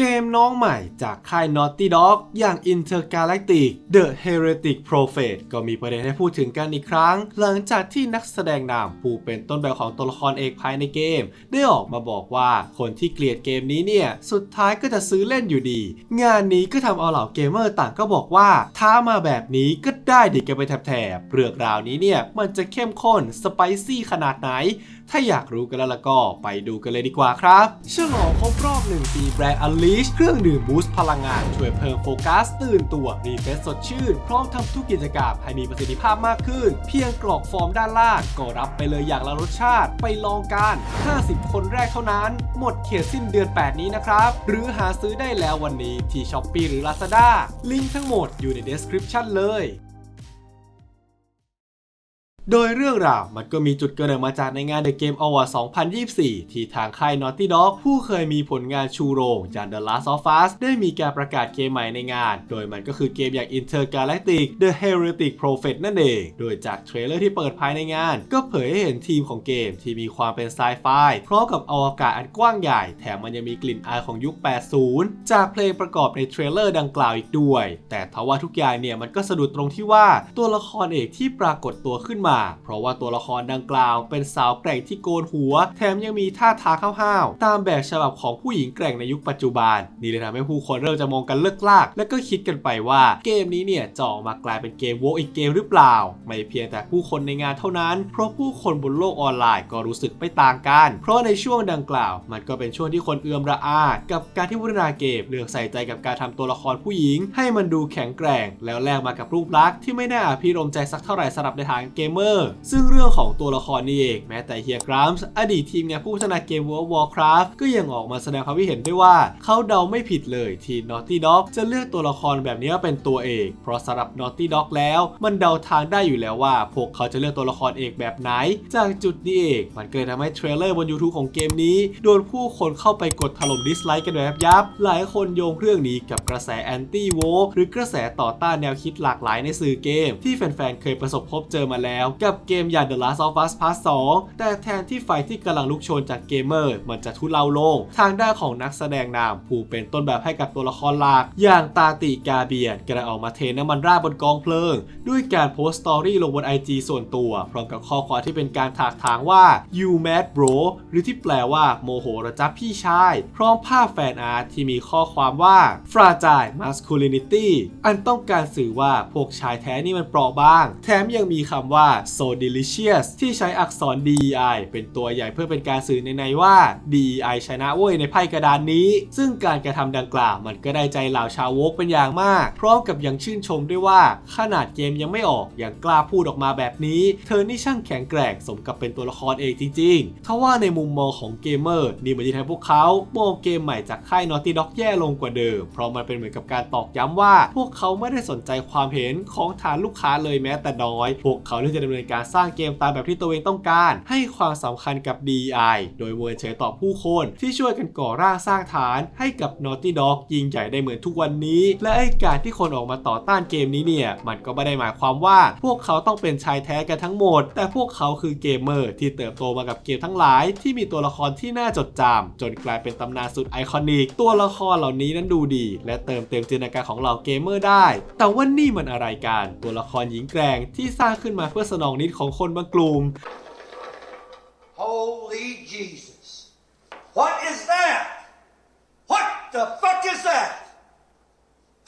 เกมน้องใหม่จากค่าย Naughty Dog อย่าง Intergalactic The Heretic Prophet ก็มีประเด็นให้พูดถึงกันอีกครั้ง หลังจากที่นักแสดงนำผู้เป็นต้นแบบของตัวละครเอกภายในเกม ได้ออกมาบอกว่าคนที่เกลียดเกมนี้เนี่ย สุดท้ายก็จะซื้อเล่นอยู่ดี งานนี้ก็ทำเอาเหล่าเกมเมอร์ต่างก็บอกว่า ท้ามาแบบนี้ก็ ได้เดีกันไปแถบๆเรื่องราวนี้เนี่ยมันจะเข้มข้นสไปซี่ขนาดไหน ถ้าอยากรู้กันแล้วล่ะก็ไปดูกันเลยดีกว่าครับฉลองครบรอบ1ปีแบรนด์ Unleash เครื่องดื่มบูสต์พลังงาน ช่วยเพิ่มโฟกัสตื่นตัวรีเฟรชสดชื่น พร้อมทำทุกกิจกรรมให้มีประสิทธิภาพมากขึ้น เพียงกรอกฟอร์มด้านล่างก็รับไปเลยอย่างละรสชาติ ไปลองกัน 50 คนแรกเท่านั้น หมดเขตสิ้นเดือน 8 นี้นะครับ หรือหาซื้อได้แล้ววันนี้ที่ Shopee หรือ Lazada ลิงก์ทั้งหมดอยู่ใน description เลย โดยเรื่องราวมันก็มีจุดกำเนิดมาจากในงาน The Game Award 2024 ที่ทางค่าย Naughty Dog ผู้เคยมีผลงานชูโรงจาก The Last of Us ได้มีการประกาศเกมใหม่ในงาน โดยมันก็คือเกมอย่าง Intergalactic The Heretic Prophet นั่นเอง โดยจากเทรลเลอร์ที่เปิดภายในงาน ก็เผยให้เห็นทีมของเกมที่มีความเป็นไซไฟพร้อมกับอวกาศอันกว้างใหญ่ แถมมันยังมีกลิ่นอายของยุค 80 จากเพลงประกอบในเทรลเลอร์ดังกล่าวอีกด้วย แต่ทว่าทุกอย่างเนี่ยมันก็สะดุดตรงที่ว่าตัวละครเอกที่ปรากฏตัวขึ้นมาเพราะว่าตัวละครดังกล่าว เป็นสาวแกร่งที่โกนหัว แถมยังมีท่าทางห้าวๆตามแบบฉบับของผู้หญิงแกร่งในยุคปัจจุบัน นี่เลยทำให้ผู้คนเริ่มจะมองกันเลิกลาก และก็คิดกันไปว่าเกมนี้เนี่ยจะออกมากลายเป็นเกมโวอีกเกมหรือเปล่า ไม่เพียงแต่ผู้คนในงานเท่านั้น เพราะผู้คนบนโลกออนไลน์ก็รู้สึกไม่ต่างกัน เพราะในช่วงดังกล่าว มันก็เป็นช่วงที่คนเอือมระอา กับการที่พัฒนาเกมเลือกใส่ใจกับการทำตัวละครผู้หญิง ให้มันดูแข็งแกร่ง แล้วแลกมากับรูปลักษณ์ที่ไม่น่าอภิรมใจสักเท่าไหร่สำหรับในทางเกมเมอร์ซึ่งเรื่องของตัวละครนี่เอง แม้แต่เฮียกรัมส์อดีตทีมงานผู้พัฒนาเกม World of Warcraft ก็ยังออกมาแสดงความคิดเห็นด้วยว่า เขาเดาไม่ผิดเลยที่ Naughty Dog จะเลือกตัวละครแบบนี้เป็นตัวเอกเพราะสำหรับ Naughty Dog แล้ว มันเดาทางได้อยู่แล้วว่า พวกเขาจะเลือกตัวละครเอกแบบไหน จากจุดนี้เอง มันเก็เลยทำให้เทรลเลอร์บน YouTube ของเกมนี้โดนผู้คนเข้าไปกดถล่มดิสไลค์กันแบบยับ หลายคนโยงเรื่องนี้กับกระแสแอนตี้โวหรือกระแสต่อต้านแนวคิดหลากหลายในสื่อเกม ที่แฟนๆเคยประสบพบเจอมาแล้วกับเกมอย่าง The Last of Us Part 2 แต่แทนที่ไฟที่กำลังลุกโชนจากเกมเมอร์ มันจะทุเลาลง ทางด้านของนักแสดงนำผู้เป็นต้นแบบให้กับตัวละครหลัก อย่างตาติกาเบียนกระออกมาเทน้ำมันราดบนกองเพลิง ด้วยการโพสต์สตอรี่ลงบน IG ส่วนตัว พร้อมกับข้อความที่เป็นการถากถางว่า you mad bro หรือที่แปลว่าโมโหระจับพี่ชาย พร้อมภาพแฟนอาร์ตที่มีข้อความว่า fragile masculinity อันต้องการสื่อว่าพวกชายแท้นี่มันเปราะบาง แถมยังมีคำว่า so delicious ที่ใช้อักษร DEI เป็นตัวใหญ่เพื่อเป็นการสื่อในในว่า DEI ชนะเว้ยในไพ่กระดานนี้ ซึ่งการกระทำดังกล่าวมันก็ได้ใจเหล่าชาวโวกเป็นอย่างมาก พร้อมกับยังชื่นชมด้วยว่า ขนาดเกมยังไม่ออกยังกล้าพูดออกมาแบบนี้ เธอนี่ช่างแข็งแกร่งสมกับเป็นตัวละครเองจริงๆทว่าในมุมมองของเกมเมอร์นี่มันจะทำให้พวกเขามองเกมใหม่จากค่าย Naughty Dog แย่ลงกว่าเดิม เพราะมันเป็นเหมือนกับการตอกย้ำว่า พวกเขาไม่ได้สนใจความเห็นของฐานลูกค้าเลยแม้แต่น้อย พวกเขาที่จะดำเนินการสร้างเกมตามแบบที่ตัวเองต้องการ ให้ความสำคัญกับ DI โดยมวยเฉยต่อผู้คน ที่ช่วยกันก่อร่างสร้างฐาน ให้กับ Naughty Dog ยิ่งใหญ่ได้เหมือนทุกวันนี้ และไอ้การที่คนออกมาต่อต้านเกมนี้เนี่ย มันก็ไม่ได้หมายความว่า พวกเขาต้องเป็นชายแท้กันทั้งหมด แต่พวกเขาคือเกมเมอร์ที่เติบโตมากับเกมทั้งหลาย ที่มีตัวละครที่น่าจดจำจนกลายเป็นตำนานสุดไอคอนิก ตัวละครเหล่านี้นั้นดูดี และเติมเต็มจินตนาการของเหล่าเกมเมอร์ได้ แต่ว่านี่มันอะไรกัน ตัวละครหญิงแกร่งที่สร้างขึ้นมาเพื่อสนองนิดของคนบางกลุ่ม Holy Jesus. What is that? What the fuck is that?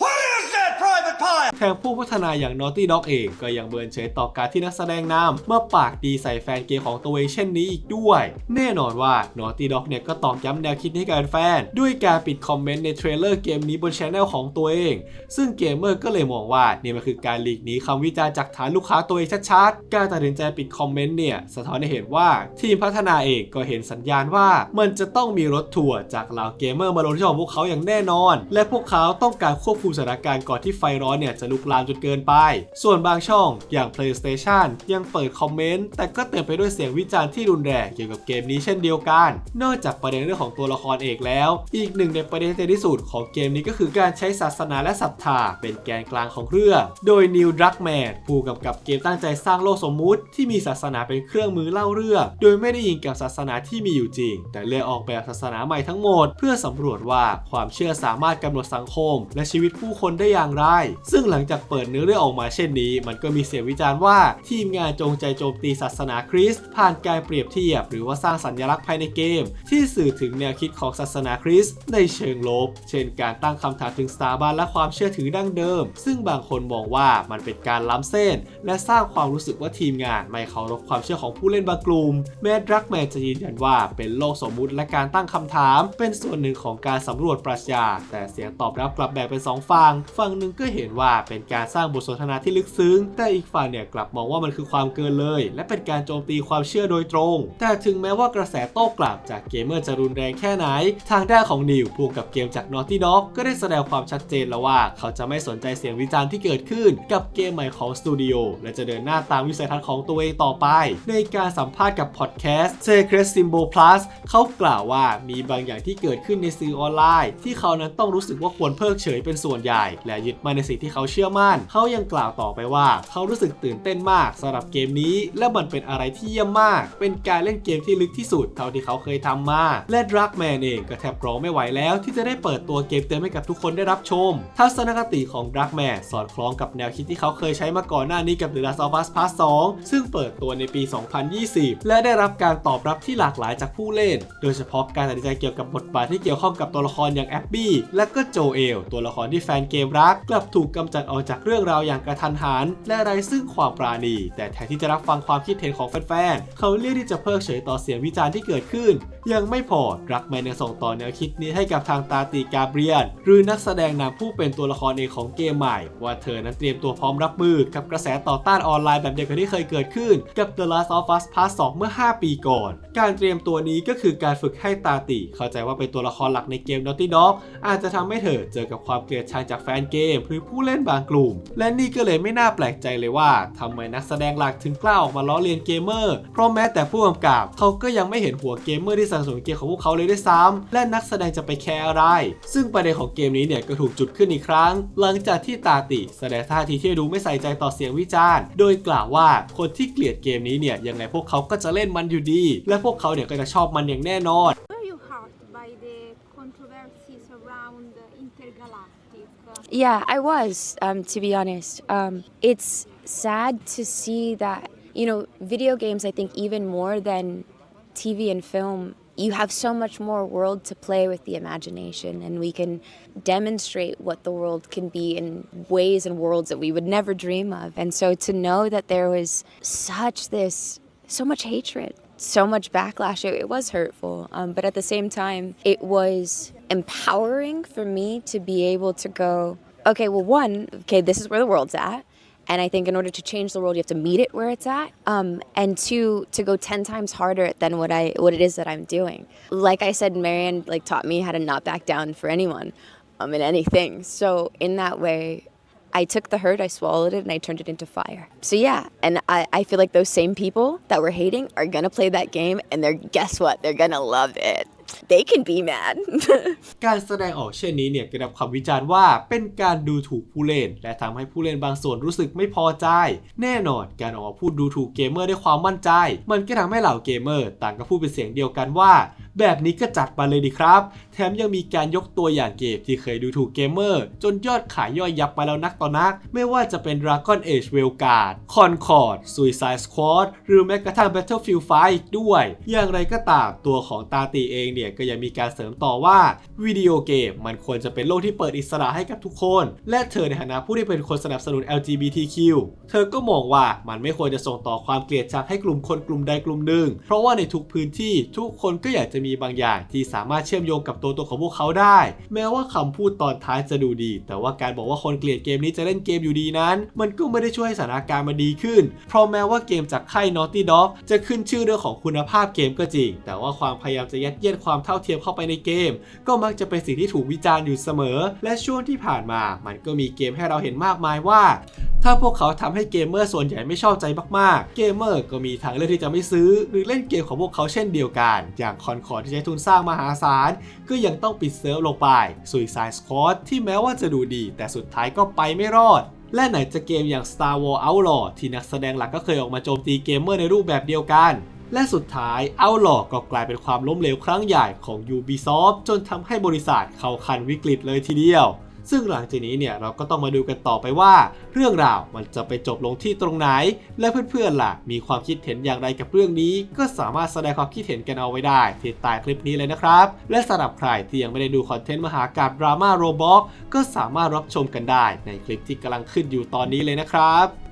What is that, Private Pie? แถมผู้พัฒนาอย่าง Naughty Dog เองก็ยังเบินเฉยต่อการที่นักแสดงนำมาปากดีใส่แฟนเกมของตัวเองเช่นนี้อีกด้วย แน่นอนว่า Naughty Dog เนี่ยก็ตอกย้ำแนวคิดให้กับแฟน ด้วยการปิดคอมเมนต์ในเทรลเลอร์เกมนี้บนช anel ของตัวเอง ซึ่งเกมเมอร์ก็เลยมองว่านี่มันคือการหลีกหนีคำวิจารณ์จากฐานลูกค้าตัวเองชัดๆ การตัดสินใจปิดคอมเมนต์เนี่ยสะท้อนให้เห็นว่าทีมพัฒนาเองก็เห็นสัญญาณว่า มันจะต้องมีรถทัวร์จากเหล่าเกมเมอร์มาลงที่ของพวกเขาอย่างแน่นอน และพวกเขาต้องการควบคุมสถานการณ์ก่อนที่ไฟร้อนเนี่ยจะลุกลามจนเกินไป ส่วนบางช่องอย่าง PlayStation ยังเปิดคอมเมนต์ แต่ก็เต็มไปด้วยเสียงวิจารณ์ที่รุนแรงเกี่ยวกับเกมนี้เช่นเดียวกัน นอกจากประเด็นเรื่องของตัวละครเอกแล้ว อีกหนึ่งในประเด็นที่สุดของเกมนี้ก็คือการใช้ศาสนาและศรัทธาเป็นแกนกลางของเรื่องโดยนิวดรักแมนผู้กำกับเกมตั้งใจสร้างโลกสมมุติ ที่มีศาสนาเป็นเครื่องมือเล่าเรื่อง โดยไม่ได้ยิงกับศาสนาที่มีอยู่จริง แต่เลือกออกแบบศาสนาใหม่ทั้งหมด เพื่อสำรวจว่าความเชื่อสามารถกำหนดสังคม และชีวิตผู้คนได้อย่างไรซึ่งึ่งหลังจากเปิดเนื้อเรื่องออกมาเช่นนี้ มันก็มีเสียงวิจารณ์ว่าทีมงานจงใจโจมตีศาสนาคริสต์ผ่านการเปรียบเทียบ หรือว่าสร้างสัญลักษณ์ภายในเกม ที่สื่อถึงแนวคิดของศาสนาคริสต์ในเชิงลบ เช่นการตั้งคำถามถึงสถาบันและความเชื่อถือดั้งเดิม ซึ่งบางคนมองว่ามันเป็นการล้ำเส้น และสร้างความรู้สึกว่าทีมงานไม่เคารพความเชื่อของผู้เล่นบางกลุ่มแม้ดรักแมนจะยืนยันว่าเป็นโลกสมมุติและการตั้งคำถาม เป็นส่วนหนึ่งของการสำรวจปรัชญาแต่เสียงตอบรับกลับแบ่งเป็นสองฝั่งฝั่งหนึ่งก็เห็นว่าเป็นการสร้างบทสนทนาที่ลึกซึ้ง แต่อีกฝั่งเนี่ยกลับมองว่ามันคือความเกินเลย และเป็นการโจมตีความเชื่อโดยตรง แต่ถึงแม้ว่ากระแสโต้กลับจากเกมเมอร์จะรุนแรงแค่ไหน ทางด้านของนิวผู้กำกับเกมจาก Naughty Dog ก็ได้แสดงความชัดเจนแล้วว่า เขาจะไม่สนใจเสียงวิจารณ์ที่เกิดขึ้น กับเกมใหม่ของสตูดิโอและจะเดินหน้าตามวิสัยทัศน์ของตัวเองต่อไป ในการสัมภาษณ์กับพอดแคสต์ Secret Symbol Plus เขากล่าวว่ามีบางอย่างที่เกิดขึ้นในสื่อออนไลน์ ที่เขานั้นต้องรู้สึกว่าควรเพิกเฉยเป็นส่วนใหญ่ และยึดมั่นในสิ่งที่เขาเชื่อมั่น เขายังกล่าวต่อไปว่า เขารู้สึกตื่นเต้นมากสำหรับเกมนี้ และมันเป็นอะไรที่เยี่ยมมาก เป็นการเล่นเกมที่ลึกที่สุดเท่าที่เขาเคยทำมา และดรักแมนเองก็แทบรองไม่ไหวแล้ว ที่จะได้เปิดตัวเกมเต็มให้กับทุกคนได้รับชม ทัศนคติของดรักแมนสอดคล้องกับแนวคิดที่เขาเคยใช้มาก่อนหน้านี้กับ The Last of Us Part 2 ซึ่งเปิดตัวในปี 2020 และได้รับการตอบรับที่หลากหลายจากผู้เล่น โดยเฉพาะการตัดสินใจเกี่ยวกับบทบาทที่เกี่ยวข้องกับตัวละครอย่างแอบบี้และก็โจเอลตัวละครที่แฟนเกมรัก กลับถูกกำจัดออกจากเรื่องราวอย่างกระทันหันและไร้ซึ่งความปราณี แต่แทนที่จะรับฟังความคิดเห็นของแฟนๆเขาเลือกที่จะเพิกเฉยต่อเสียงวิจารณ์ที่เกิดขึ้นยังไม่พอรักแมนยังส่งต่อแนวคิดนี้ให้กับทางตาติกาเบรียน หรือนักแสดงนำผู้เป็นตัวละครเอกของเกมใหม่ ว่าเธอนั้นเตรียมตัวพร้อมรับมือกับกระแสต่อต้านออนไลน์แบบเดียวกับที่เคยเกิดขึ้น กับ The Last of Us Part 2 เมื่อ 5 ปีก่อน การเตรียมตัวนี้ก็คือการฝึกให้ตาติเข้าใจว่าเป็นตัวละครหลักในเกม Naughty Dog อาจจะทำให้เธอเจอกับความเกลียดชังจากแฟนเกม หรือผู้เล่นบางกลุ่ม และนี่ก็เลยไม่น่าแปลกใจเลยว่าทำไมนักแสดงหลักถึงกล้าออกมาล้อเลียนเกมเมอร์เพราะแม้แต่ผู้กำกับเขาก็ยังไม่เห็นหัวเกมเมอร์ที่สนับสนุนเกมของพวกเขาเลยด้วยซ้ำและนักแสดงจะไปแคร์อะไร ซึ่งประเด็นของเกมนี้เนี่ยก็ถูกจุดขึ้นอีกครั้ง หลังจากที่ตาติแสดงท่าทีที่ดูไม่ใส่ใจต่อเสียงวิจารณ์ โดยกล่าวว่าคนที่เกลียดเกมนี้เนี่ยยังไงพวกเขาก็จะเล่นมันอยู่ดี และพวกเขาเนี่ยก็จะชอบมันอย่างแน่นอน Were you hurt by the controversies around the intergalactic? uh, Yeah, I was, um, to be honest. Um, it's sad to see that, you know, video games, I think, even more than TV and film, you have so much more world to play with the imagination, and we can demonstrate what the world can be in ways and worlds that we would never dream of. And so to know that there was such this, so much hatred, so much backlash, it, it was hurtful. Um, but at the same time, it was empowering for me to be able to go, okay, well, one, okay, this is where the world's at. And I think in order to change the world, you have to meet it where it's at. Um, and two, to go ten times harder than what I what it is that I'm doing. Like I said, Marianne like taught me how to not back down for anyone, um, in anything. So in that way, I took the hurt, I swallowed it, and I turned it into fire. So yeah, and I, I feel like those same people that were hating are gonna play that game, and they're guess what? They're gonna love it. They can be mad. การแสดงออกเช่นนี้เนี่ยก็ได้รับคำวิจารณ์ว่าเป็นการดูถูกผู้เล่น และทำให้ผู้เล่นบางส่วนรู้สึกไม่พอใจ แน่นอนการออกมาพูดดูถูกเกมเมอร์ด้วยความมั่นใจ มันก็ทำให้เหล่าเกมเมอร์ต่างก็พูดเป็นเสียงเดียวกันว่า แบบนี้ก็จัดมาเลยดีครับ แถมยังมีการยกตัวอย่างเกมที่เคยดูถูกเกมเมอร์จนยอดขายย่อยยับไปแล้วนักต่อนัก ไม่ว่าจะเป็น Dragon Age w e l g a r d Concord Suicide Squad หรือแม้กระทั่ง Battlefield 5อีกด้วย อย่างไรก็ตามตัวของตาตีเองเนี่ยก็ยังมีการเสริมต่อว่าวิดีโอเกมมันควรจะเป็นโลกที่เปิดอิสระให้กับทุกคน และเธอในฐานะผู้ที่เป็นคนสนับสนุน LGBTQ เธอก็มองว่ามันไม่ควรจะส่งต่อความเกลียดชังให้กลุ่มคนกลุ่มใดกลุ่มหนึ่ง เพราะว่าในทุกพื้นที่ทุกคนก็อยากจะมีมีบางอย่างที่สามารถเชื่อมโยงกับตัวตนของพวกเขาได้ แม้ว่าคำพูดตอนท้ายจะดูดี แต่ว่าการบอกว่าคนเกลียดเกมนี้จะเล่นเกมอยู่ดีนั้น มันก็ไม่ได้ช่วยให้สถานการณ์มันดีขึ้น เพราะแม้ว่าเกมจากค่าย Naughty Dog จะขึ้นชื่อเรื่องของคุณภาพเกมก็จริง แต่ว่าความพยายามจะยัดเยียดความเท่าเทียมเข้าไปในเกม ก็มักจะเป็นสิ่งที่ถูกวิจารณ์อยู่เสมอ และช่วงที่ผ่านมา มันก็มีเกมให้เราเห็นมากมายว่า ถ้าพวกเขาทำให้เกมเมอร์ส่วนใหญ่ไม่ชอบใจมากๆ เกมเมอร์ก็มีทางเลือกที่จะไม่ซื้อ หรือเล่นเกมของพวกเขาเช่นเดียวกัน อย่างคอนคอร์ที่ใช้ทุนสร้างมหาศาล ก็ยังต้องปิดเซิร์ฟลงไป Suicide Squad ที่แม้ว่าจะดูดี แต่สุดท้ายก็ไปไม่รอด และไหนจะเกมอย่าง Star Wars Outlaw ที่นักแสดงหลักก็เคยออกมาโจมตีเกมเมอร์ในรูปแบบเดียวกันและสุดท้าย Outlaw ก็กลายเป็นความล้มเหลวครั้งใหญ่ของ Ubisoft จนทำให้บริษัทเข้าคันวิกฤตเลยทีเดียว ซึ่งหลังจากนี้เนี่ยเราก็ต้องมาดูกันต่อไปว่า เรื่องราวมันจะไปจบลงที่ตรงไหน และเพื่อนๆล่ะ มีความคิดเห็นอย่างไรกับเรื่องนี้ ก็สามารถแสดงความคิดเห็นกันเอาไว้ได้ที่ใต้คลิปนี้เลยนะครับ และสำหรับใครที่ยังไม่ได้ดูคอนเทนต์มหากาบดราม่าโรบ็อกก็สามารถรับชมกันได้ในคลิปที่กำลังขึ้นอยู่ตอนนี้เลยนะครับ